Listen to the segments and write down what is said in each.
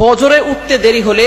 ফজরে উঠতে দেরি হলে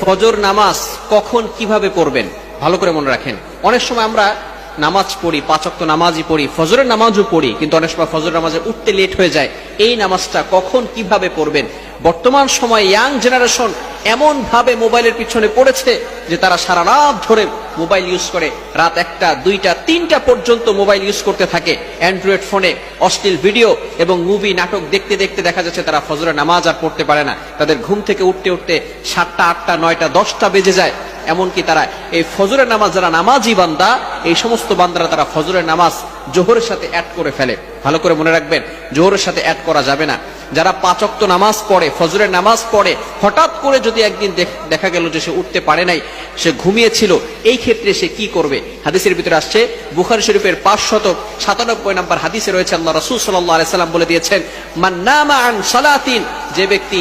ফজর নামাজ কখন কীভাবে পড়বেন? ভালো করে মনে রাখেন। অনেক সময় আমরা নামাজ পড়ি পাঁচক্ত নামাজই পড়ি, ফজরের নামাজও পড়ি, কিন্তু অনেক সময় ফজর নামাজে উঠতে লেট হয়ে যায়। এই নামাজটা কখন কীভাবে পড়বেন? বর্তমান সময়ে ইয়াং জেনারেশন এমন ভাবে মোবাইলের পিছনে পড়েছে যে তারা সারা রাত ধরে মোবাইল ইউজ করে। রাত একটা, দুইটা, তিনটা পর্যন্ত মোবাইল ইউজ করতে থাকে। অ্যান্ড্রয়েড ফোনে অশ্লীল ভিডিও এবং মুভি নাটক দেখতে দেখতে দেখা যাচ্ছে তারা ফজরের নামাজ আর পড়তে পারে না। তাদের ঘুম থেকে উঠতে উঠতে সাতটা, আটটা, নয়টা, দশটা বেজে যায়। এমনকি তারা এই ফজরের নামাজ, যারা নামাজি বান্দা, এই সমস্ত বান্দারা তারা ফজরের নামাজ জোহরের সাথে অ্যাড করে ফেলে। ভালো করে মনে রাখবেন, জোহরের সাথে অ্যাড করা যাবে না। যারা পাঁচক্ত নামাজ পড়ে, ফজরের নামাজ পড়ে, হঠাৎ করে যদি একদিন দেখা গেল যে সে উঠতে পারে নাই, সে ঘুমিয়েছিল, এই ক্ষেত্রে সে কি করবে? হাদিসের ভিতরে আসছে, বুখারি শরীফের পাঁচ পাঁচশত সাতানব্বই নম্বর হাদিসে রয়েছে, আল্লাহ রসুল সাল্লাহ সাল্লাম বলে দিয়েছেন মান্নামা আন সালাতিন যে ব্যক্তি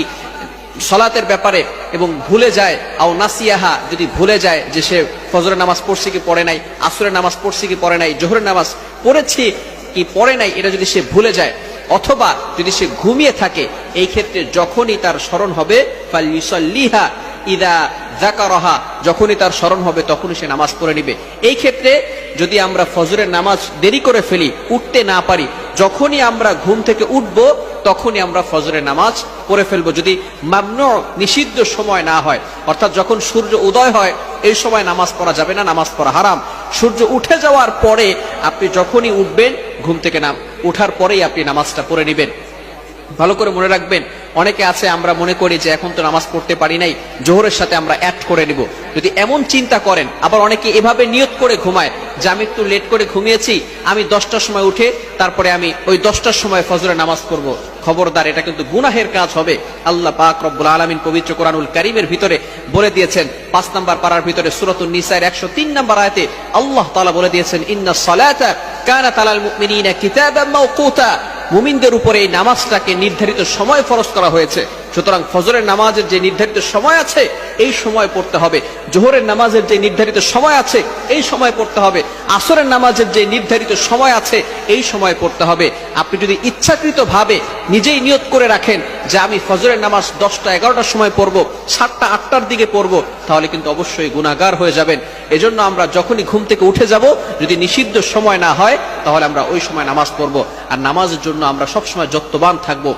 সলাতের ব্যাপারে এবং ভুলে যায়, আও নাসিয়াহা, যদি ভুলে যায় যে সে ফজরের নামাজ পড়ছে কি পড়ে নাই, আসরের নামাজ পড়ছে কি পড়ে নাই, জোহরের নামাজ পড়েছি কি পড়ে নাই, এটা যদি সে ভুলে যায়, অথবা যদি সে ঘুমিয়ে থাকে, এই ক্ষেত্রে যখনই তার স্মরণ হবে ফালিসল্লিহা ইদা জাকারহা যখনই তার স্মরণ হবে তখনই সে নামাজ পড়ে নিবে। এই ক্ষেত্রে যদি আমরা ফজরের নামাজ দেরি করে ফেলি, উঠতে না পারি যখনই আমরা ঘুম থেকে উঠব, তখনই আমরা ফজরের নামাজ পড়ে ফেলব। যদি মাম্ন নিষিদ্ধ সময় না হয়, অর্থাৎ যখন সূর্য উদয় হয়, এই সময় নামাজ পড়া যাবে না, নামাজ পড়া হারাম। সূর্য উঠে যাওয়ার পরে আপনি যখনই উঠবেন, ঘুম থেকে নাম উঠার পরেই আপনি নামাজটা পড়ে নেবেন। ভালো করে মনে রাখবেন, অনেকে আছে, আমরা মনে করি যে এখন তো নামাজ পড়তে পারি নাই, জোহরের সাথে আমরা অ্যাড করে নিব। যদি এমন চিন্তা করেন, আবার অনেকে এভাবে নিয়ত করে ঘুমায়, যে আমি একটু লেট করে ঘুমিয়েছি, আমি দশটার সময় উঠে, তারপরে আমি ওই দশটার সময় ফজরে নামাজ পড়ব। খবরদার, এটা কিন্তু গুনাহের কাজ হবে। আল্লাহ পাক রব্বুল আলমিন পবিত্র কোরআনুল করিমের ভিতরে বলে দিয়েছেন, পাঁচ নাম্বার পাড়ার ভিতরে সুরতুল নিসাইর একশো তিন নাম্বার আয়তে আল্লাহ তালা বলে দিয়েছেন ইন্না সলাতা কানা তালাল মুমিনিনা কিতাবাম মাওকুতা। মুমিনদের উপরে এই নামাজটাকে নির্ধারিত সময় ফরজ করা হয়েছে। সুতরাং ফজরের নামাজের যে নির্ধারিত সময় আছে, এই সময় পড়তে হবে। জোহরের নামাজের যে নির্ধারিত সময় আছে, এই সময় পড়তে হবে। আসরের নামাজের যে নির্ধারিত সময় আছে, এই সময় পড়তে হবে। আপনি যদি ইচ্ছাকৃত ভাবে নিজেই নিয়ত করে রাখেন যে আমি ফজরের নামাজ দশটা, এগারোটার সময় পড়ব, সাতটা, আটটার দিকে পড়ব, তাহলে কিন্তু অবশ্যই গুণাগার হয়ে যাবেন। এজন্য আমরা যখনই ঘুম থেকে উঠে যাব, যদি নিষিদ্ধ সময় না হয় তাহলে আমরা ওই সময় নামাজ পড়ব। আর নামাজের জন্য আমরা সবসময় যত্নবান থাকব।